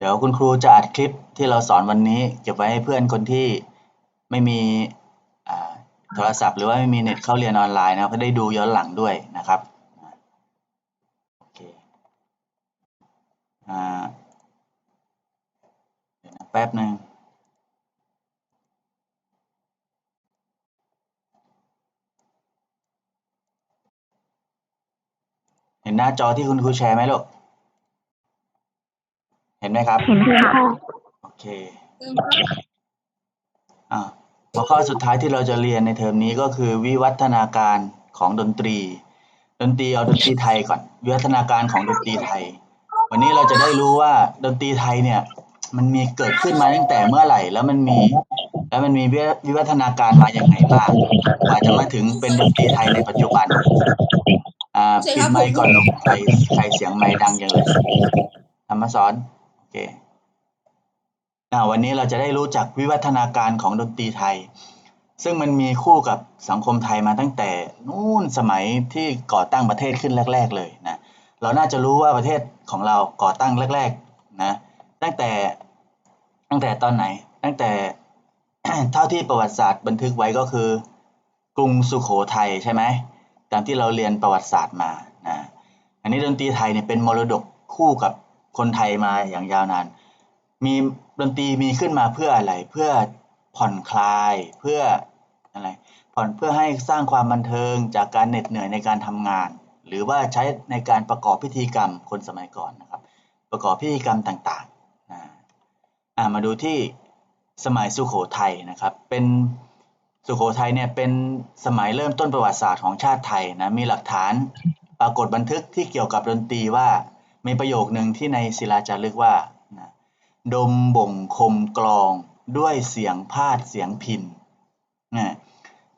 เดี๋ยวคุณครูจะอัดคลิปที่เราสอนวันนี้ เก็บไว้ให้เพื่อนคนที่ไม่มีโทรศัพท์ หรือว่าไม่มีเน็ตเข้าเรียนออนไลน์นะครับก็ได้ดูย้อนหลังด้วยนะครับโอเคอ่าเดี๋ยวนะแป๊บหนึ่งเห็นหน้าจอที่คุณครูแชร์ไหมลูก เห็นไหมครับ เห็นค่ะโอเคอ่าหัวข้อสุดท้ายที่เราจะเรียนในเทอมนี้ก็คือวิวัฒนาการของดนตรี ดนตรีเอาดนตรีไทยก่อน วิวัฒนาการของดนตรีไทย วันนี้เราจะได้รู้ว่าดนตรีไทยเนี่ย มันมีเกิดขึ้นมาตั้งแต่เมื่อไหร่ แล้วมันมี แล้วมันมีวิวิวัฒนาการมาอย่างไงบ้างกว่าจะมาถึงเป็นดนตรีไทยในปัจจุบันอ่าปิดไมค์ก่อนลูกใครใครเสียงไมค์ดังจังเลยธรรมสอนโอ เคอ่าวันนี้เราจะได้รู้จักวิวัฒนาการของดนตรีไทย ซึ่งมันมีคู่กับสังคมไทยมาตั้งแต่นู่นสมัยที่ก่อตั้งประเทศขึ้นแรก ๆ เลยนะเราน่าจะรู้ว่าประเทศของเราก่อตั้งแรกๆนะตั้งแต่ตั้งแต่ตอนไหน ตั้งแต่เท่าที่ประวัติศาสตร์บันทึกไว้ก็คือ กรุงสุโขทัยใช่ไหมตามที่เราเรียนประวัติศาสตร์มานะอันนี้ดนตรีไทยเนี่ยเป็นมรดกคู่กับ คนไทยมาอย่างยาวนาน มีดนตรีมีขึ้นมาเพื่ออะไร เพื่อผ่อนคลาย เพื่ออะไร ผ่อนเพื่อให้สร้างความบันเทิงจากการเหน็ดเหนื่อยในการทำงาน หรือว่าใช้ในการประกอบพิธีกรรมคนสมัยก่อนนะครับ ประกอบพิธีกรรมต่างๆนะมาดูที่สมัยสุโขทัยนะครับ เป็นสุโขทัยเนี่ยเป็นสมัยเริ่มต้นประวัติศาสตร์ของชาติไทยนะ มีหลักฐานปรากฏบันทึกที่เกี่ยวกับดนตรีว่า มีประโยคหนึ่งที่ในศิลาจารึกว่า ดมบ่งคมกลองด้วยเสียงพาดเสียงพินนะ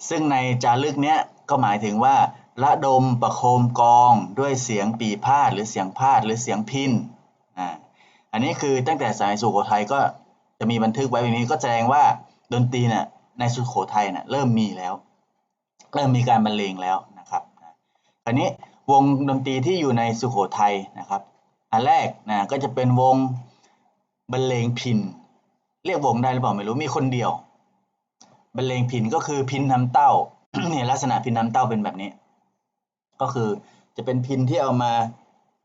ซึ่งในจารึกเนี้ยก็หมายถึงว่าระดมประโคมกองด้วยเสียงปีพาดหรือเสียงพาดหรือเสียงพินอ่าอันนี้คือตั้งแต่สมัยสุโขทัยก็จะมีบันทึกไว้แบบนี้ก็แสดงว่าดนตรีเนี่ยในสุโขทัยเนี่ยเริ่มมีแล้ว เริ่มมีการบรรเลงแล้วนะครับคราวนี้วงดนตรีที่อยู่ในสุโขทัยนะครับ อันแรกนะก็จะเป็นวงบรรเลงพิน เรียกวงได้หรือเปล่าไม่รู้มีคนเดียวบรรเลงพินก็คือพินทำเต้าเนี่ยลักษณะพินทำเต้าเป็นแบบนี้ ก็คือจะเป็นพินที่เอามา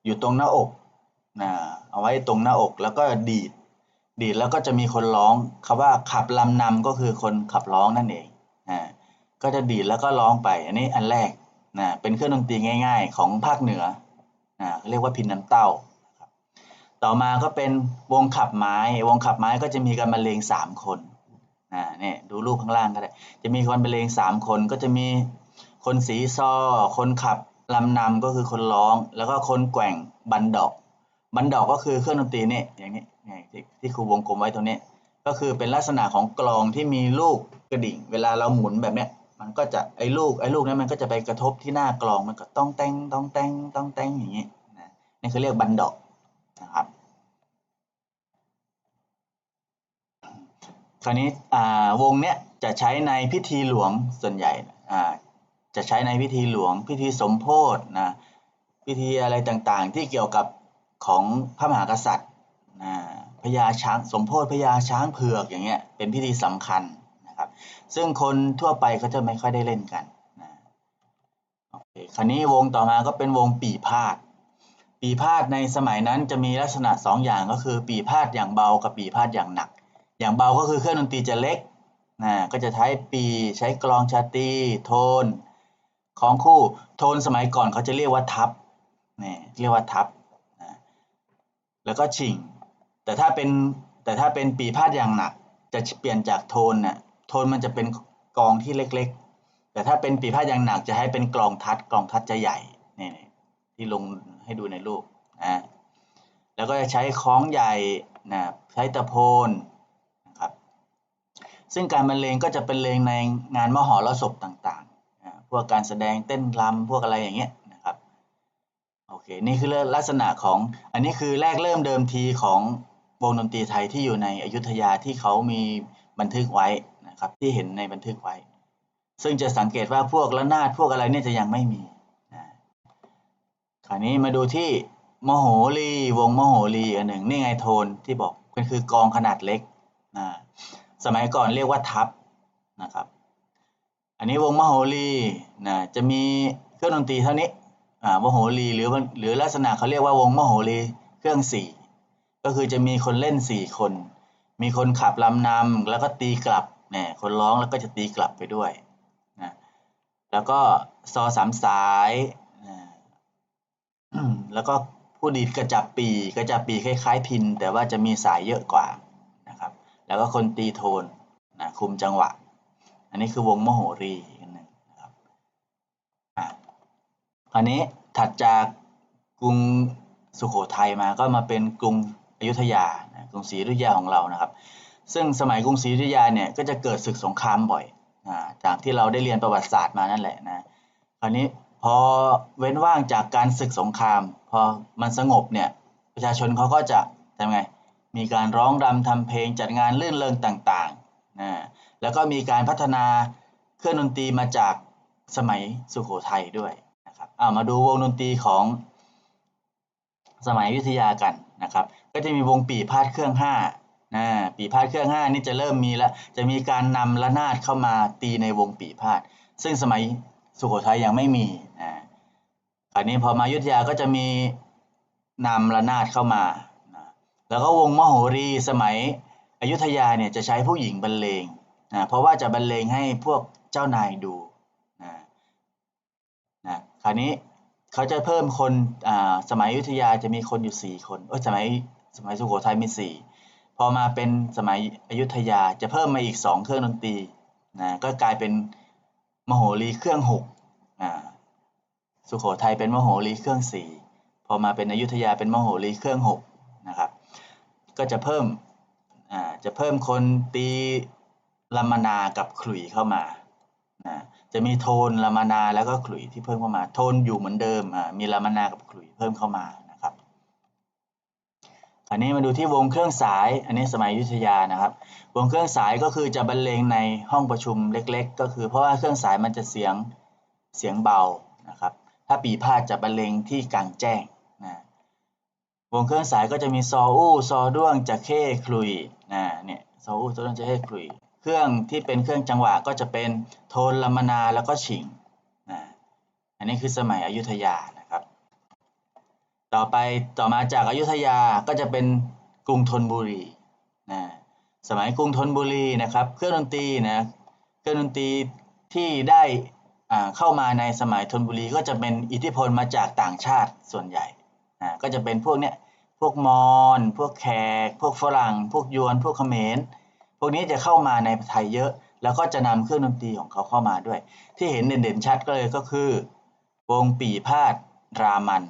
อยู่ตรงหน้าอกนะเอาไว้ตรงหน้าอกแล้วก็ดีด ดีดแล้วก็จะมีคนร้องคำว่าขับลำนำก็คือคนขับร้องนั่นเองอ่าก็จะดีดแล้วก็ร้องไป อันนี้อันแรกนะเป็นเครื่องดนตรีง่าย ๆ ของภาคเหนืออ่าเรียกว่าพินน้ำเต้า ต่อมาก็เป็นวงขับไม้ วงขับไม้ก็จะมีการบรรเลงสามคนอ่าเนี่ยดูรูปข้างล่างก็ได้ จะมีคนบรรเลงสามคนก็จะมีคนสีซอ คนขับลำนำก็คือคนร้อง แล้วก็คนแกว่งบันดอก บันดอกก็คือเครื่องดนตรีเนี่ยอย่างนี้ที่ที่ครูวงกลมไว้ตรงนี้ก็คือเป็นลักษณะของกลองที่มีลูกกระดิ่ง เวลาเราหมุนแบบเนี้ยมันก็จะไอ้ลูกไอ้ลูกนั้นมันก็จะไปกระทบที่หน้ากลองมันก็ต้องแตงต้องแตงต้องแตงอย่างนี้นะนี่คือเรียกบันดอก นะครับคราวนี้วงเนี้ยจะใช้ในพิธีหลวงส่วนใหญ่จะใช้ในพิธีหลวง พิธีสมโพธนะพิธีอะไรต่างๆ ที่เกี่ยวกับของพระมหากษัตริย์นะพญาช้างสมโพธพญาช้างเผือกอย่างเงี้ยเป็นพิธีสำคัญนะครับซึ่งคนทั่วไปเขาจะไม่ค่อยได้เล่นกันนะโอเคคราวนี้วงต่อมาก็เป็นวงปีพาด ปีพาดในสมัยนั้นจะมีลักษณะสองอย่างก็คือ ปีพาดอย่างเบากับปีพาดอย่างหนัก อย่างเบาก็คือเครื่องดนตรีจะเล็กนะก็จะใช้ปีใช้กลองชาตีโทน ของคู่โทนสมัยก่อนเขาจะเรียกว่าทับนี่เรียกว่าทับนะแล้วก็ชิงแต่ถ้าเป็นแต่ถ้าเป็นปีพาดอย่างหนัก จะเปลี่ยนจากโทนน่ะโทนมันจะเป็นกลองที่เล็กๆ แต่ถ้าเป็นปีพาดอย่างหนักจะให้เป็นกลองทัดกลองทัดจะใหญ่นี่ที่ลง ให้ดูในรูปนะแล้วก็จะใช้คล้องใหญ่นะใช้ตะโพนนะครับซึ่งการบรรเลงก็จะเป็นเลงในงานมหรสพต่างๆอ่าพวกการแสดงเต้นรำพวกอะไรอย่างเงี้ยนะครับโอเคนี่คือลักษณะของอันนี้คือแรกเริ่มเดิมทีของวงดนตรีไทยที่อยู่ในอยุธยาที่เขามีบันทึกไว้นะครับที่เห็นในบันทึกไว้ ซึ่งจะสังเกตว่าพวกระนาดพวกอะไรเนี่ยจะยังไม่มี คราวนี้มาดูที่มโหรีวงมโหรีอันหนึ่งนี่ไงโทนที่บอกมันคือกองขนาดเล็กนะสมัยก่อนเรียกว่าทัพนะครับ อันนี้วงมโหรีนะจะมีเครื่องดนตรีเท่านี้อ่ามโหรีหรือหรือลักษณะเขาเรียกว่าวงมโหรีเครื่องสี่ก็คือจะมีคนเล่นสี่คน มีคนขับลำนำแล้วก็ตีกลับเนี่ยคนร้องแล้วก็จะตีกลับไปด้วยนะแล้วก็ซอสามสาย แล้วก็ผู้ดีดกระจับปีกระจับปีคล้ายๆพิน แต่ว่าจะมีสายเยอะกว่านะครับ แล้วก็คนตีโทนนะคุมจังหวะ อันนี้คือวงมโหรีอันหนึ่งนะครับอะคราวนี้ถัดจากกรุงสุโขทัยมาก็มาเป็นกรุงอยุธยานะกรุงศรีอยุธยาของเรานะครับ ซึ่งสมัยกรุงศรีอยุธยาเนี่ยก็จะเกิดศึกสงครามบ่อยอ่าจากที่เราได้เรียนประวัติศาสตร์มานั่นแหละนะคราวนี้พอเว้นว่างจากการศึกสงคราม พอมันสงบเนี่ยประชาชนเขาก็จะทำไงมีการร้องรำทำเพลงจัดงานลื่นเริงต่างๆนะแล้วก็มีการพัฒนาเครื่องดนตรีมาจากสมัยสุโขทัยด้วยนะครับอ่ามาดูวงดนตรีของสมัยอยุธยากันนะครับ ก็จะมีวงปีพาดเครื่องห้านะปีพาดเครื่องห้านี่จะเริ่มมีแล้วจะมีการนำระนาดเข้ามาตีในวงปีพาด ซึ่งสมัยสุโขทัยยังไม่มีอ่าค ราวนี้พอมายุธยาก็จะมีนำระนาดเข้ามาแล้วก็วงมโหรีสมัยอยุธยาเนี่ยจะใช้ผู้หญิงบรรเลงนะเพราะว่าจะบรรเลงให้พวกเจ้านายดูนะนะคราวนี้เขาจะเพิ่มคนอ่าสมัยอยุธยาจะมีคนอยู่สี่คนเอ้ยสมัยสมัยสุโขทัยมีสี่พอมาเป็นสมัยอยุธยาจะเพิ่มมาอีกสองเครื่องดนตรีนะก็กลายเป็นมโหรีเครื่องหกอ่ สุโขทัยเป็นมโหรีเครื่องสี่พอมาเป็นอยุธยาเป็นมโหรีเครื่องหกนะครับ ก็จะเพิ่มจะเพิ่มคนตีลามนากับขลุ่ยเข้ามานะจะมีโทนลามนาแล้วก็ขลุ่ยที่เพิ่มเข้ามา โทนอยู่เหมือนเดิมมีลามนากับขลุ่ยเพิ่มเข้ามานะครับอันนี้มาดูที่วงเครื่องสาย อันนี้สมัยอยุธยานะครับ วงเครื่องสายก็คือจะบรรเลงในห้องประชุมเล็ก ๆ ก็คือเพราะว่าเครื่องสายมันจะเสียงเสียงเบานะครับ ถ้าปีพาดจะบรรเลงที่กลางแจ้งนะวงเครื่องสายก็จะมีซออู้ซอด้วงจะเข้คลุยนะเนี่ยซออู้ซอด้วงจะเข้คลุย เครื่องที่เป็นเครื่องจังหวะก็จะเป็นโทนลมนาแล้วก็ฉิงนะอันนี้คือสมัยอยุธยานะครับ ต่อไปต่อมาจากอายุทยาก็จะเป็นกรุงธนบุรีนะสมัยกรุงธนบุรีนะครับ เครื่องดนตรีนะเครื่องดนตรีที่ได้ เข้ามาในสมัยธนบุรีก็จะเป็นอิทธิพลมาจากต่างชาติส่วนใหญ่ก็จะเป็นพวกเนี้ยพวกมอญพวกแขก พวกฝรั่ง พวกยวน พวกเขมร พวกนี้จะเข้ามาในไทยเยอะ แล้วก็จะนำเครื่องดนตรีของเขาเข้ามาด้วย ที่เห็นเด่นๆชัดก็เลยก็คือ วงปีพาดรามัน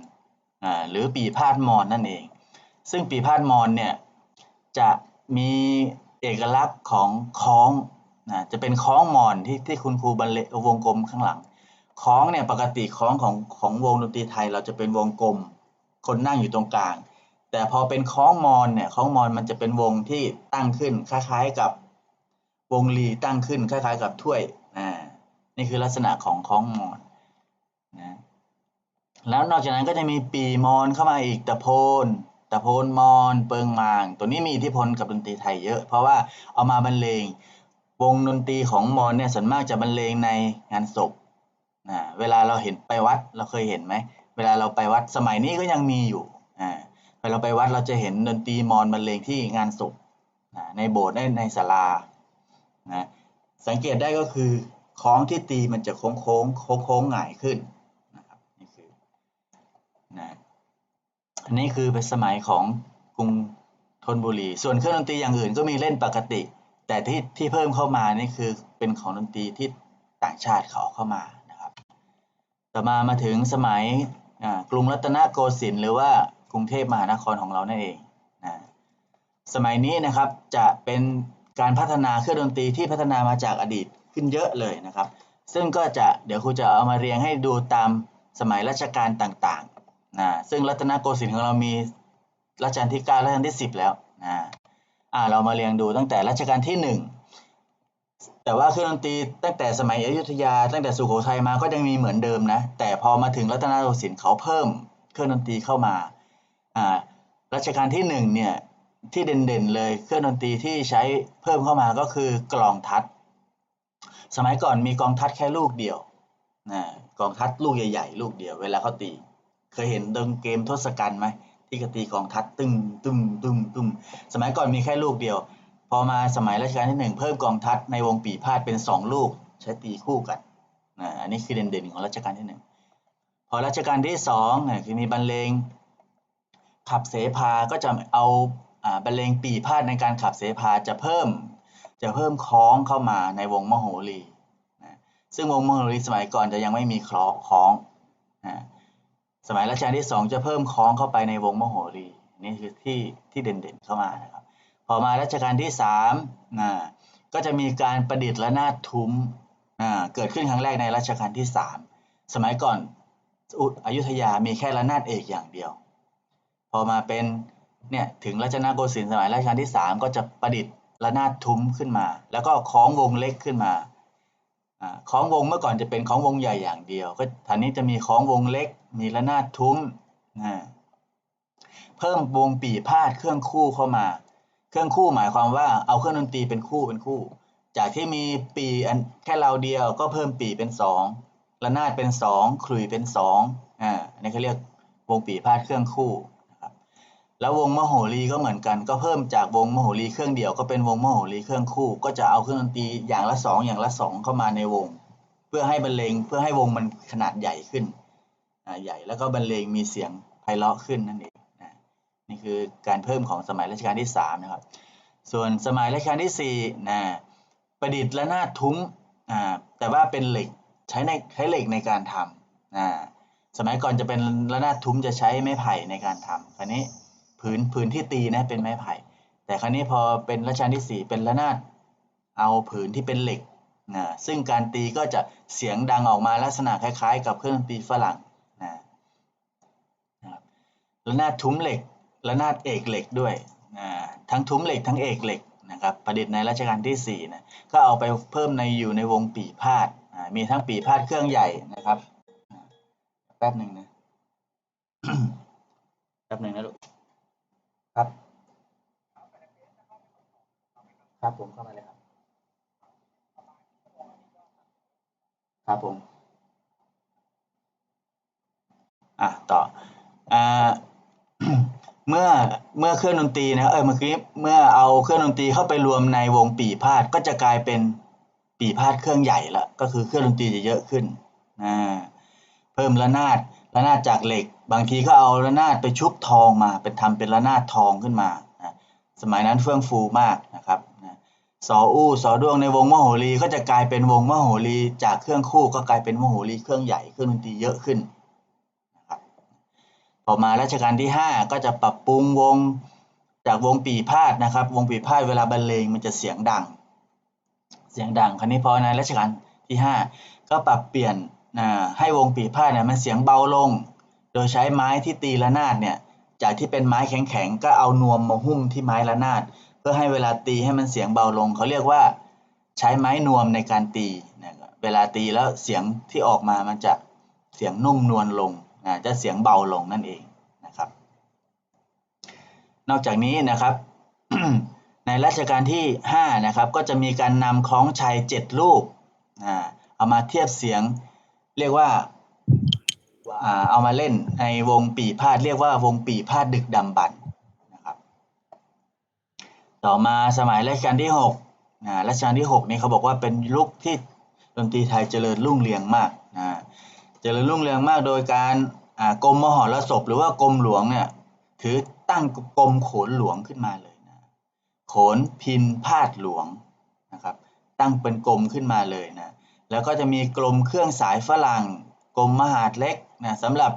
หรือปีพาดมอญนั่นเอง ซึ่งปีพาดมอญเนี่ยจะมีเอกลักษณ์ของคล้อง นะจะเป็นคล้องมอญที่ที่คุณครูบรรเลงวงกลมข้างหลังคล้องเนี่ยปกติคล้องของของวงดนตรีไทยเราจะเป็นวงกลม คนนั่งอยู่ตรงกลาง แต่พอเป็นคล้องมอญเนี่ยคล้องมอญมันจะเป็นวงที่ตั้งขึ้นคล้ายๆกับวงลีตั้งขึ้นคล้ายๆกับถ้วยอ่านี่คือลักษณะของคล้องมอญนะแล้วนอกจากนั้นก็จะมีปีมอนเข้ามาอีกตะโพนตะโพนมอน เปิงมาง ตัวนี้มีอิทธิพลกับดนตรีไทยเยอะ เพราะว่าเอามาบรรเลง วงดนตรีของมอนเนี่ยส่วนมากจะบรรเลงในงานศพนะเวลาเราเห็นไปวัดเราเคยเห็นไหมเวลาเราไปวัดสมัยนี้ก็ยังมีอยู่อ่าเวลาเราไปวัดเราจะเห็นดนตรีมอนบรรเลงที่งานศพนะในโบสถ์ในในศาลานะสังเกตได้ก็คือของที่ตีมันจะโค้งโค้งโค้งโค้งๆหงายขึ้นนะครับนี่คือนะอันนี้คือเป็นสมัยของกรุงธนบุรี ส่วนเครื่องดนตรีอย่างอื่นก็มีเล่นปกติ แต่ที่ที่เพิ่มเข้ามานี่คือเป็นของดนตรีที่ต่างชาติเขาเข้ามานะครับ ต่อมามาถึงสมัยกรุงรัตนโกสินทร์หรือว่ากรุงเทพมหานครของเรานั่นเองนะสมัยนี้นะครับจะเป็นการพัฒนาเครื่องดนตรีที่พัฒนามาจากอดีตขึ้นเยอะเลยนะครับ ซึ่งก็จะเดี๋ยวครูจะเอามาเรียงให้ดูตามสมัยรัชกาลต่างๆนะซึ่งรัตนโกสินทร์ของเรามีรัชกาลที่ 9 รัชกาลที่ 10 แล้วนะ อ่าเรามาเรียงดูตั้งแต่รัชกาลที่ 1 แต่ว่าเครื่องดนตรีตั้งแต่สมัยอยุธยา ตั้งแต่สุโขทัยมาก็ยังมีเหมือนเดิมนะ แต่พอมาถึงรัตนโกสินทร์เขาเพิ่มเครื่องดนตรีเข้ามาอ่ารัชกาลที่หนึ่งเนี่ยที่เด่นๆเลยเครื่องดนตรีที่ใช้เพิ่มเข้ามาก็คือกลองทัด สมัยก่อนมีกลองทัดแค่ลูกเดียวนะกลองทัดลูกใหญ่ๆ ลูกเดียวเวลาเขาตี เคยเห็นดนเกมทศกัณฐ์ไหม ที่เขาตีกองทัดตึ้งตึ้งตึ้งตึ้งสมัยก่อนมีแค่ลูกเดียว พอมาสมัยรัชกาลที่หนึ่งเพิ่มกองทัดในวงปีพาดเป็นสองลูกใช้ตีคู่กันนะอันนี้คือเด่นๆของรัชกาลที่หนึ่งพอรัชกาลที่สองคือมีบรรเลงขับเสพาก็จะเอาบรรเลงปีพาดในการขับเสพาจะเพิ่มจะเพิ่มคล้องเข้ามาในวงมโหรีนะซึ่งวงมโหรีสมัยก่อนจะยังไม่มีคล้องคล้องนะ สมัยรัชกาลที่สองจะเพิ่มคล้องเข้าไปในวงมโหรีนี่คือที่ที่เด่นๆเข้ามานะครับ พอมารัชกาลที่สามนะก็จะมีการประดิษฐ์ระนาดทุ้มอ่าเกิดขึ้นครั้งแรกในรัชกาลที่สามสมัยก่อนอุอยุธยามีแค่ระนาดเอกอย่างเดียว พอมาเป็นเนี่ยถึงรัชนโกสินทร์สมัยรัชกาลที่สามก็จะประดิษฐ์ระนาดทุ้มขึ้นมา แล้วก็คล้องวงเล็กขึ้นมา อ่าคล้องวงเมื่อก่อนจะเป็นคล้องวงใหญ่อย่างเดียว ก็ทีนี้จะมีคล้องวงเล็ก มีระนาดทุ้มเพิ่มวงปีพาดเครื่องคู่เข้ามา เครื่องคู่หมายความว่าเอาเครื่องดนตรีเป็นคู่เป็นคู่ จากที่มีปีอันแค่เราเดียวก็เพิ่มปีเป็นสองระนาดเป็นสองขลุ่ยเป็นสองอ่าอันนี้เขาเรียกวงปีพาดเครื่องคู่ แล้ววงมโหรีก็เหมือนกัน ก็เพิ่มจากวงมโหรีเครื่องเดียวก็เป็นวงมโหรีเครื่องคู่ ก็จะเอาเครื่องดนตรีอย่างละสองอย่างละสองเข้ามาในวง เพื่อให้บรรเลงเพื่อให้วงมันขนาดใหญ่ขึ้นใหญ่แล้วก็บรรเลงมีเสียงไพเราะขึ้นนั่นเองนี่คือการเพิ่มของสมัยรัชกาลที่สามนะครับ ส่วนสมัยรัชกาลที่สี่นะประดิษฐ์ระนาดทุ้มแต่ว่าเป็นเหล็กใช้ในใช้เหล็กในการทำสมัยก่อนจะเป็นระนาดทุ้มจะใช้ไม้ไผ่ในการทำคราวนี้ ผืนผืนที่ตีนะเป็นไม้ไผ่ แต่คราวนี้พอเป็นรัชกาลที่สี่เป็นระนาดเอาผืนที่เป็นเหล็กนะซึ่งการตีก็จะเสียงดังออกมาลักษณะคล้าย ๆ กับเครื่องดนตรีฝรั่งนะครับระนาดทุ้มเหล็กระนาดเอกเหล็กด้วยอ่าทั้งทุ้มเหล็กทั้งเอกเหล็กนะครับประดิษฐ์ในรัชกาลที่สี่นะก็เอาไปเพิ่มในอยู่ในวงปีพาดมีทั้งปีพาดเครื่องใหญ่นะครับแป๊บหนึ่งนะแป๊บหนึ่งนะลูก ครับ ครับผมเข้ามาเลยครับ ครับผมอะต่ออ่าเมื่อเมื่อเครื่องดนตรีนะเออเมื่อกี้เมื่อเอาเครื่องดนตรีเข้าไปรวมในวงปีพาดก็จะกลายเป็นปีพาดเครื่องใหญ่ละก็คือเครื่องดนตรีจะเยอะขึ้นอ่าเพิ่มระนาด ระนาดจากเหล็ก บางทีก็เอาระนาดไปชุบทองมาเป็นทำเป็นระนาดทองขึ้นมานะสมัยนั้นเฟื่องฟูมากนะครับนะสออู้สอดวงในวงมโหรีก็จะกลายเป็นวงมโหรีจากเครื่องคู่ก็กลายเป็นมโหรีเครื่องใหญ่เครื่องดนตรีเยอะขึ้นต่อมารัชกาลที่ 5 ก็จะปรับปรุงวงจากวงปีพาดนะครับ วงปีพาดเวลาบรรเลงมันจะเสียงดัง เสียงดังคราวนี้พอในรัชกาลที่ 5 ก็ปรับเปลี่ยน อ่าให้วงปีพาดเนี่ยมันเสียงเบาลง โดยใช้ไม้ที่ตีระนาดเนี่ยจากที่เป็นไม้แข็งๆก็เอานวมมาหุ้มที่ไม้ระนาด เพื่อให้เวลาตีให้มันเสียงเบาลง เขาเรียกว่าใช้ไม้นวมในการตีนะเวลาตีแล้วเสียงที่ออกมามันจะเสียงนุ่มนวลลงนะจะเสียงเบาลงนั่นเองนะครับ นอกจากนี้นะครับ ในรัชกาลที่5นะครับก็จะมีการนำคล้องชัย7ลูกอ่าเอามาเทียบเสียง เรียกว่าเอามาเล่นในวงปีพาดเรียกว่าวงปีพาดดึกดำบรรพ์นะครับ ต่อมาสมัยรัชกาลที่6นะรัชกาลที่ 6 นี่เขาบอกว่าเป็นยุคที่ดนตรีไทยเจริญรุ่งเรืองมากนะเจริญรุ่งเรืองมากโดยการกรมมหรสพหรือว่ากรมหลวงเนี่ยถือตั้งกรมโขนหลวงขึ้นมาเลยนะโขนพินพาดหลวงนะครับตั้งเป็นกรมขึ้นมาเลยนะ แล้วก็จะมีกรมเครื่องสายฝรั่งกรมมหาดเล็กนะสำหรับ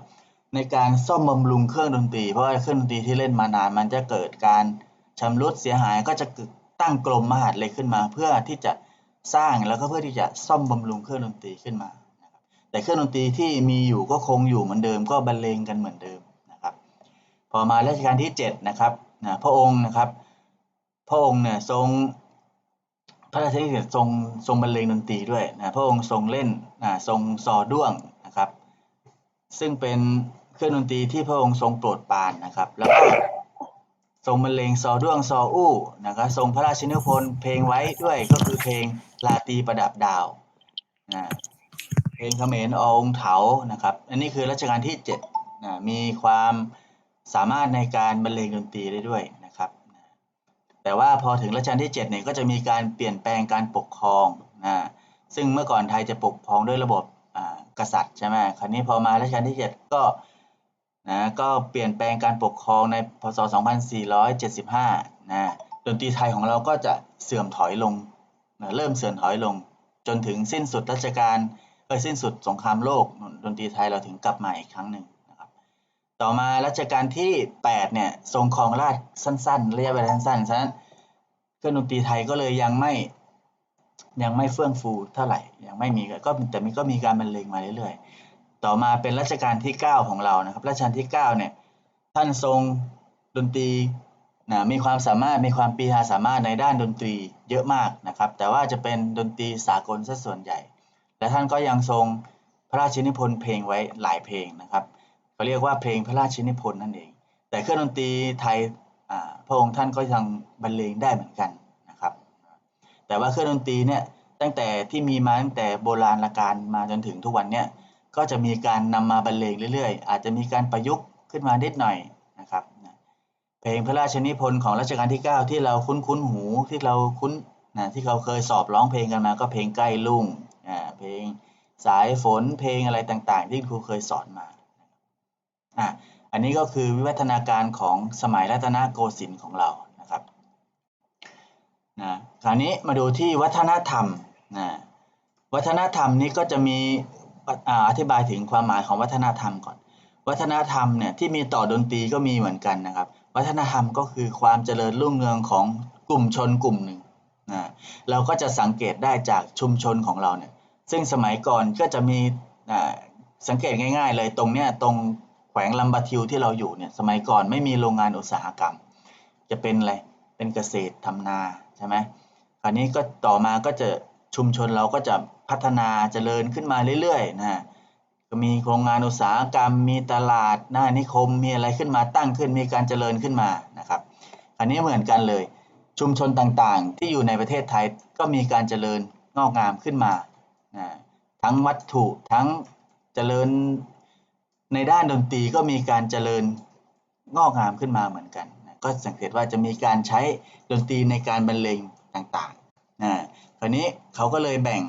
ในการซ่อมบำรุงเครื่องดนตรี เพราะว่าเครื่องดนตรีที่เล่นมานานมันจะเกิดการชำรุดเสียหายก็จะตั้งกรมมหาดเล็กขึ้นมา เพื่อที่จะสร้างแล้วก็เพื่อที่จะซ่อมบำรุงเครื่องดนตรีขึ้นมาแต่เครื่องดนตรีที่มีอยู่ก็คงอยู่เหมือนเดิม ก็บรรเลงกันเหมือนเดิมนะครับ พอมารัชกาลที่7นะครับนะพระองค์นะครับ พระองค์เนี่ยทรง พระราชนิทรงทรงบรรเลงดนตรีด้วยนะพระองค์ทรงเล่นนะทรงซอด้วงนะครับ ซึ่งเป็นเครื่องดนตรีที่พระองค์ทรงโปรดปรานนะครับ แล้วก็ทรงบรรเลงซอด้วงซออู้นะครับทรงพระราชนิพนธ์เพลงไว้ด้วยก็คือเพลงลาตีประดับดาวนะเพลงเขมรอองเถานะครับ อันนี้คือรัชกาลที่7นะมีความสามารถในการบรรเลงดนตรีได้ด้วย แต่ว่าพอถึงรัชกาลที่7เนี่ยก็จะมีการเปลี่ยนแปลงการปกครองนะซึ่งเมื่อก่อนไทยจะปกครองด้วยระบบกษัตริย์ใช่ไหมคราวนี้พอมารัชกาลที่ 7 ก็นะก็เปลี่ยนแปลงการปกครองในพศ 2475นะดนตรีไทยของเราก็จะเสื่อมถอยลงนะเริ่มเสื่อมถอยลง จนถึงสิ้นสุดรัชกาลเออสิ้นสุดสงครามโลกดนตรีไทยเราถึงกลับมาอีกครั้งหนึ่ง ต่อมารัชกาลที่ 8 เนี่ย ทรงครองราชสั้นๆระยะเวลาสั้นๆฉะนั้นเครื่องดนตรีไทยก็เลยยังไม่ยังไม่เฟื่องฟูเท่าไหร่ ยังไม่มีก็แต่มีก็มีการบรรเลงมาเรื่อยๆ ต่อมาเป็นรัชกาลที่ 9 ของเรานะครับ รัชกาลที่ 9 เนี่ย ท่านทรงดนตรีนะมีความสามารถมีความปีชาสามารถในด้านดนตรีเยอะมากนะครับ แต่ว่าจะเป็นดนตรีสากลซะส่วนใหญ่ และท่านก็ยังทรงพระราชนิพนธ์เพลงไว้หลายเพลงนะครับ เขาเรียกว่าเพลงพระราชนิพนธ์นั่นเอง แต่เครื่องดนตรีไทยพระองค์ท่านก็ยังบรรเลงได้เหมือนกันนะครับ แต่ว่าเครื่องดนตรีเนี่ยตั้งแต่ที่มีมาตั้งแต่โบราณกาลมาจนถึงทุกวันเนี่ยก็จะมีการนำมาบรรเลงเรื่อยๆ อาจจะมีการประยุกต์ขึ้นมานิดหน่อยนะครับเพลงพระราชนิพนธ์ของรัชกาลที่ 9 ที่เราคุ้นคุ้นๆหูที่เราคุ้นนะที่เราเคยสอบร้องเพลงกันมาก็เพลงใกล้ลุ่งเพลงสายฝนเพลงอะไรต่างๆ ที่ครูเคยสอนมา อะอันนี้ก็คือวิวัฒนาการของสมัยรัตนโกสินทร์ของเรานะครับนะคราวนี้มาดูที่วัฒนธรรมนะวัฒนธรรมนี้ก็จะมีอธิบายถึงความหมายของวัฒนธรรมก่อน วัฒนธรรมเนี่ยที่มีต่อดนตรีก็มีเหมือนกันนะครับ วัฒนธรรมก็คือความเจริญรุ่งเรืองของกลุ่มชนกลุ่มหนึ่งนะเราก็จะสังเกตได้จากชุมชนของเราเนี่ยซึ่งสมัยก่อนก็จะมีสังเกตง่าย ๆ เลยตรงเนี้ยตรง แขวงลำบะทิวที่เราอยู่เนี่ยสมัยก่อนไม่มีโรงงานอุตสาหกรรม จะเป็นอะไรเป็นเกษตรทำนาใช่ไหมคราวนี้ก็ต่อมาก็จะชุมชนเราก็จะพัฒนาเจริญขึ้นมาเรื่อยๆนะก็มีโรงงานอุตสาหกรรม มีตลาดหน้านิคมมีอะไรขึ้นมาตั้งขึ้น มีการเจริญขึ้นมานะครับอันนี้เหมือนกันเลยชุมชนต่างๆ ที่อยู่ในประเทศไทยก็มีการเจริญงอกงามขึ้นมานะทั้งวัตถุทั้งเจริญ ในด้านดนตรีก็มีการเจริญงอกงามขึ้นมาเหมือนกันนะก็สังเกตว่าจะมีการใช้ดนตรีในการบรรเลงต่างๆนะคราวนี้เขาก็เลยแบ่ง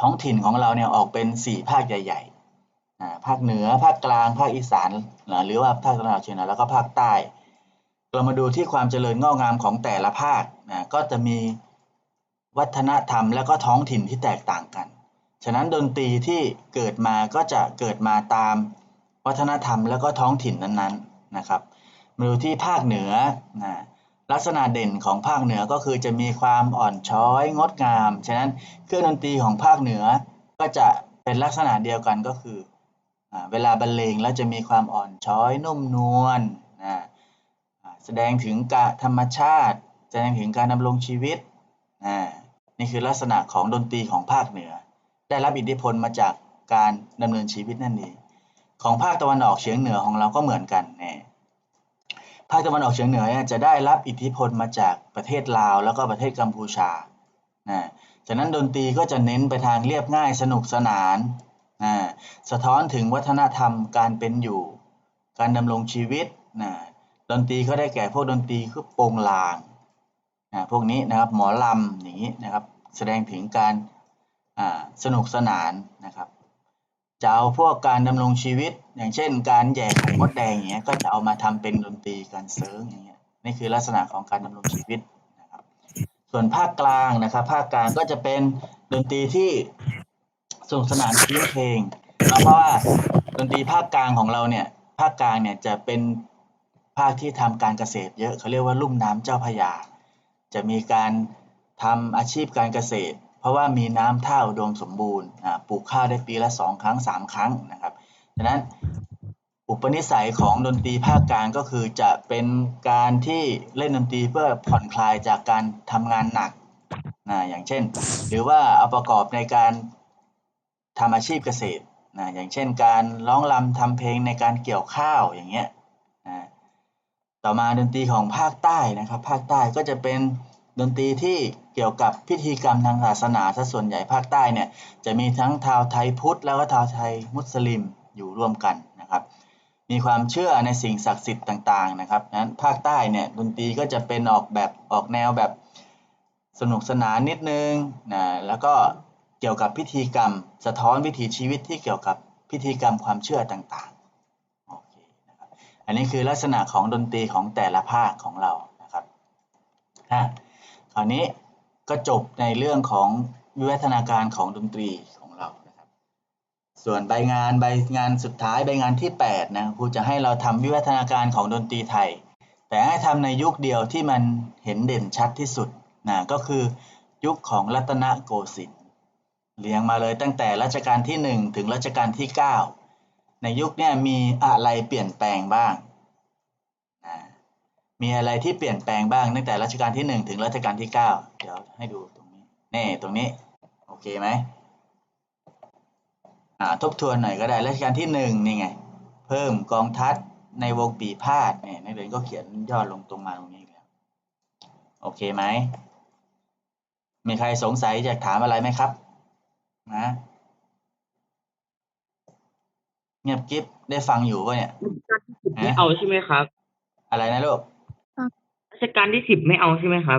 ท้องถิ่นของเราเนี่ยออกเป็น 4 ภาคใหญ่ๆนะภาคเหนือ ภาคกลาง ภาคอีสานนะหรือว่าภาคตะวันออกเฉียงเหนือแล้วก็ภาคใต้ เรามาดูที่ความเจริญงอกงามของแต่ละภาคนะก็จะมีวัฒนธรรมและก็ท้องถิ่นที่แตกต่างกัน ฉะนั้นดนตรีที่เกิดมาก็จะเกิดมาตามวัฒนธรรมแล้วก็ท้องถิ่นนั้นๆนะครับมาดูที่ภาคเหนือนะลักษณะเด่นของภาคเหนือก็คือจะมีความอ่อนช้อยงดงาม ฉะนั้นเครื่องดนตรีของภาคเหนือก็จะเป็นลักษณะเดียวกันก็คืออเวลาบรรเลงแล้วจะมีความอ่อนช้อยนุ่มนวลนะแสดงถึงกะธรรมชาติ แสดงถึงการดำรงชีวิตนะนี่คือลักษณะของดนตรีของภาคเหนือ ได้รับอิทธิพลมาจากการดำเนินชีวิตนั่นเองของภาคตะวันออกเฉียงเหนือของเราก็เหมือนกันเนี่ยภาคตะวันออกเฉียงเหนือจะได้รับอิทธิพลมาจากประเทศลาว แล้วก็ประเทศกัมพูชานะฉะนั้นดนตรีก็จะเน้นไปทางเรียบง่ายสนุกสนานนะสะท้อนถึงวัฒนธรรมการเป็นอยู่ การดำรงชีวิตนะดนตรีก็ได้แก่พวกดนตรีคือโปงลางนะพวกนี้นะครับหมอลำอย่างนี้นะครับแสดงถึงการ สนุกสนานนะครับจะเอาพวกการดำรงชีวิต อย่างเช่น การแย่ไข่มดแดงอย่างเงี้ยก็จะเอามาทำเป็นดนตรีการเซิร์งอย่างเงี้ยนี่คือลักษณะของการดำรงชีวิตนะครับ ส่วนภาคกลางนะครับ ภาคกลางก็จะเป็นดนตรีที่สนุกสนานพื้นเพลงเพราะว่าดนตรีภาคกลางของเราเนี่ยภาคกลางเนี่ยจะเป็นภาคที่ทำการเกษตรเยอะเขาเรียกว่าลุ่มน้ำเจ้าพยา จะมีการทำอาชีพการเกษตร เพราะว่ามีน้ำท่าอุดมสมบูรณ์ปลูกข้าวได้ปีละสองครั้งสามครั้งนะครับฉะนั้นอุปนิสัยของดนตรีภาคกลางก็คือจะเป็นการที่เล่นดนตรีเพื่อผ่อนคลายจากการทำงานหนักนะอย่างเช่น หรือว่าเอาประกอบในการทำอาชีพเกษตรนะอย่างเช่น การร้องรำทำเพลงในการเกี่ยวข้าวอย่างเงี้ยนะต่อมาดนตรีของภาคใต้นะครับ ภาคใต้ก็จะเป็น ดนตรีที่เกี่ยวกับพิธีกรรมทางศาสนาซะส่วนใหญ่ภาคใต้เนี่ยจะมีทั้งชาวไทยพุทธแล้วก็ชาวไทยมุสลิมอยู่ร่วมกันนะครับ มีความเชื่อในสิ่งศักดิ์สิทธิ์ต่างๆนะครับนั้นภาคใต้เนี่ยดนตรีก็จะเป็นออกแบบออกแนวแบบสนุกสนานนิดนึงนะแล้วก็เกี่ยวกับพิธีกรรม สะท้อนวิถีชีวิตที่เกี่ยวกับพิธีกรรมความเชื่อต่างๆโอเคนะครับอันนี้คือลักษณะของดนตรีของแต่ละภาคของเรานะครับอะ ราวนี้ก็จบในเรื่องของวิวัฒนาการของดนตรีของเรานะครับ ส่วนใบงานใบงานสุดท้ายใบงานที่8นะครูจะให้เราทำวิวัฒนาการของดนตรีไทย แต่ให้ทำในยุคเดียวที่มันเห็นเด่นชัดที่สุดนะก็คือยุคของรัตนโกสินทร์เรียงมาเลยตั้งแต่รัชกาลที่ 1 ถึงรัชกาลที่ 9 ในยุคนี้มีอะไรเปลี่ยนแปลงบ้าง มีอะไรที่เปลี่ยนแปลงบ้างตั้งแต่รัชกาลที่ 1 ถึงรัชกาลที่ 9 เดี๋ยวให้ดูตรงนี้นี่ตรงนี้ โอเคไหมอ่าทบทวนหน่อยก็ได้รัชกาลที่หนึ่งนี่ไง เพิ่มกองทัพในวงปีพาดเนี่ยนักเรียนก็เขียนยอดลงตรงมาตรงนี้อีกแล้วโอเคไหมมีใครสงสัยอยากถามอะไรไหมครับนะเงียบกิ๊บได้ฟังอยู่ป่ะเนี่ยไม่เอาใช่ไหมครับ อะไรนะลูก ราชการที่สิบไม่เอาใช่ไหมครับ